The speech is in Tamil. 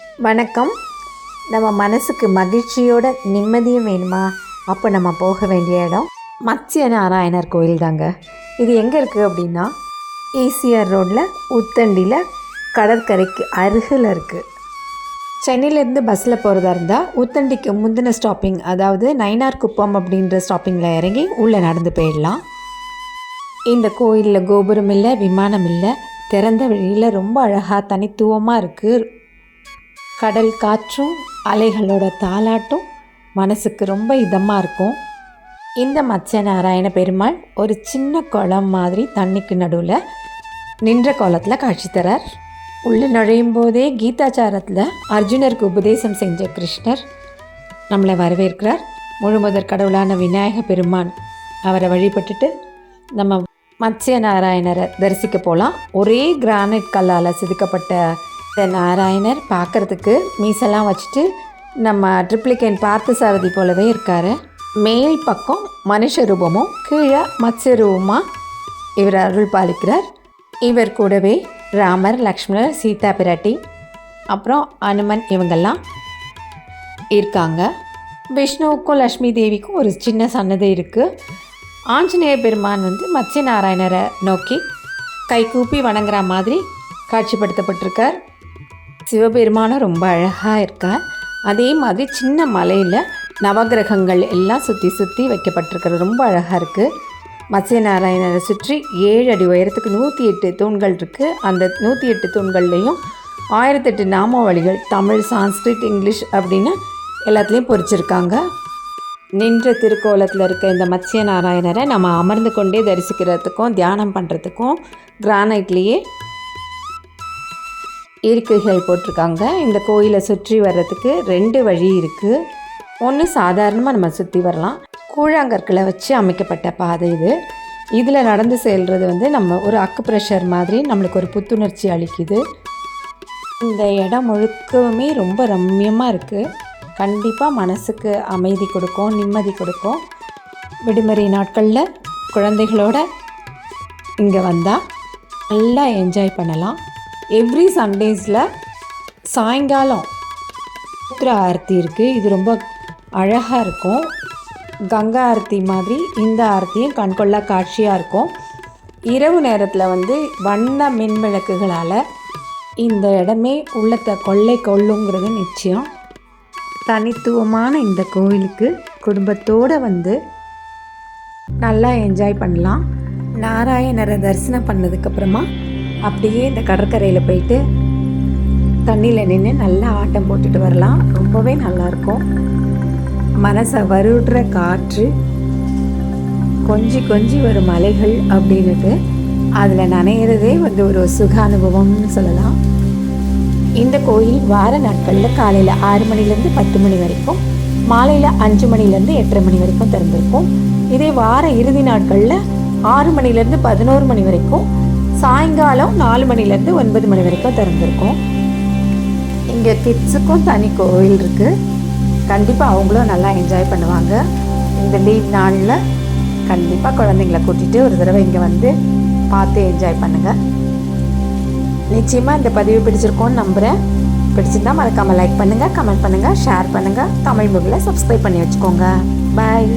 வணக்கம். நம்ம மனசுக்கு மகிழ்ச்சியோட நிம்மதியும் வேணுமா? அப்போ நம்ம போக வேண்டிய இடம் மத்ய நாராயணர் கோயில் தாங்க. இது எங்கே இருக்குது அப்படின்னா ஈசிஆர் ரோட்டில் உத்தண்டியில் கடற்கரைக்கு அருகில் இருக்குது சென்னையிலேருந்து பஸ்ஸில் போகிறதா இருந்தால் உத்தண்டிக்கு முந்தின ஸ்டாப்பிங் அதாவது நைனார் குப்பம் அப்படின்ற ஸ்டாப்பிங்கில் இறங்கி உள்ளே நடந்து போயிடலாம். இந்த கோயிலில் கோபுரம் இல்லை விமானம் இல்லை திறந்த வெளியில் ரொம்ப அழகாக தனித்துவமாக இருக்குது கடல் காற்றும் அலைகளோட தாளாட்டும் மனசுக்கு ரொம்ப இதமாக இருக்கும். இந்த மச்ச நாராயண பெருமாள் ஒரு சின்ன குளம் மாதிரி தண்ணிக்கு நடுவில் நின்ற கோலத்தில் காட்சி தரார். உள்ளே நுழையும் போதே கீதாச்சாரத்தில் அர்ஜுனருக்கு உபதேசம் செஞ்ச கிருஷ்ணர் நம்மளை வரவேற்கிறார். முழுமுதற் கடவுளான விநாயக பெருமான் அவரை வழிபட்டுட்டு நம்ம மத்ய நாராயணரை தரிசிக்க போகலாம் ஒரே கிரானைட் கல்லால் செதுக்கப்பட்ட இந்த நாராயணர் பார்க்குறதுக்கு மீசெல்லாம் வச்சுட்டு நம்ம ட்ரிப்ளிகேன் பார்த்த சாரதி போலவே இருக்கார். மேல் பக்கம் மனுஷ ரூபமும் கீழே மத்ஸ்ய ரூபமாக இவர் அருள் பாலிக்கிறார். இவர் கூடவே ராமர் லக்ஷ்மணர் சீதா பிராட்டி அப்புறம் அனுமன் இவங்கெல்லாம் இருக்காங்க. விஷ்ணுவுக்கும் லக்ஷ்மி தேவிக்கும் ஒரு சின்ன சன்னதி இருக்குது ஆஞ்சநேய பெருமான் வந்து மத்ய நாராயணரை நோக்கி கை கூப்பி வணங்குற மாதிரி காட்சிப்படுத்தப்பட்டிருக்கார். சிவபெருமானை ரொம்ப அழகாக இருக்கார் அதே மாதிரி சின்ன மலையில் நவகிரகங்கள் எல்லாம் சுற்றி சுற்றி வைக்கப்பட்டிருக்கிறது. ரொம்ப அழகாக இருக்குது மத்ய நாராயணரை சுற்றி ஏழு அடி உயரத்துக்கு நூற்றி எட்டு தூண்கள் இருக்குது அந்த நூற்றி எட்டு தூண்கள்லேயும் ஆயிரத்தெட்டு நாமாவளிகள் தமிழ் சான்ஸ்கிரிட் இங்கிலீஷ் அப்படின்னு எல்லாத்துலேயும் பொறிச்சிருக்காங்க. நின்ற திருக்கோலத்தில் இருக்க இந்த மத்ய நாராயணரை நம்ம அமர்ந்து கொண்டே தரிசிக்கிறதுக்கும் தியானம் பண்ணுறதுக்கும் கிரானைட்லேயே இருக்கைகள் போட்டிருக்காங்க. இந்த கோயிலை சுற்றி வர்றதுக்கு ரெண்டு வழி இருக்குது ஒன்று சாதாரணமாக நம்ம சுற்றி வரலாம். கூழாங்கற்களை வச்சு அமைக்கப்பட்ட பாதை இது. இதில் நடந்து செல்வது வந்து நம்ம ஒரு அக்கு ப்ரெஷர் மாதிரி நம்மளுக்கு ஒரு புத்துணர்ச்சி அளிக்குது. இந்த இடம் முழுக்கவுமே ரொம்ப ரம்மியமாக இருக்குது கண்டிப்பாக மனசுக்கு அமைதி கொடுக்கும் நிம்மதி கொடுக்கும். விடுமுறை நாட்களில் குழந்தைகளோட இங்கே வந்தால் நல்லா என்ஜாய் பண்ணலாம். எவ்ரி சண்டேஸில் சாயங்காலம் உத்திர ஆரத்தி இருக்குது இது ரொம்ப அழகாக இருக்கும். கங்கா ஆர்த்தி மாதிரி இந்த ஆர்த்தியும் கண்கொள்ளா காட்சியாக இருக்கும். இரவு நேரத்தில் வந்து வண்ண மின்விளக்குகளால் இந்த இடமே உள்ளத்தை கொள்ளை கொள்ளுங்கிறது நிச்சயம். தனித்துவமான இந்த கோயிலுக்கு குடும்பத்தோடு வந்து நல்லா என்ஜாய் பண்ணலாம். நாராயணரை தரிசனம் பண்ணதுக்கப்புறமா அப்படியே இந்த கடற்கரையில் போயிட்டு தண்ணியில் நின்று நல்லா ஆட்டம் போட்டுட்டு வரலாம். ரொம்பவே நல்லாயிருக்கும் மனசை வருடுற காற்று கொஞ்சி கொஞ்சி வரும் மலைகள் அப்படின்னுட்டு அதில் நனையிறதே வந்து ஒரு சுக அனுபவம்னு சொல்லலாம். இந்த கோயில் வார நாட்களில் காலையில் ஆறு மணிலேருந்து பத்து மணி வரைக்கும் மாலையில் அஞ்சு மணிலேருந்து எட்டரை மணி வரைக்கும் திறந்திருக்கும். இதே வார இறுதி நாட்களில் ஆறு மணிலேருந்து பதினோரு மணி வரைக்கும் சாயங்காலம் நாலு மணிலேருந்து ஒன்பது மணி வரைக்கும் திறந்துருக்கோம். இங்கே கிட்ஸுக்கும் தனி கோவில் இருக்குது கண்டிப்பாக அவங்களும் நல்லா என்ஜாய் பண்ணுவாங்க. இந்த லீவ் நாளில் கண்டிப்பாக குழந்தைங்கள கூட்டிகிட்டு ஒரு தடவை இங்கே வந்து பார்த்து என்ஜாய் பண்ணுங்கள் நிச்சயமாக இந்த பதிவு பிடிச்சிருக்கோன்னு நம்புகிறேன் பிடிச்சிருந்தா மறக்காமல் லைக் பண்ணுங்கள் கமெண்ட் பண்ணுங்கள் ஷேர் பண்ணுங்கள் தமிழ் புக்கில் சப்ஸ்கிரைப் பண்ணி வச்சுக்கோங்க. பாய்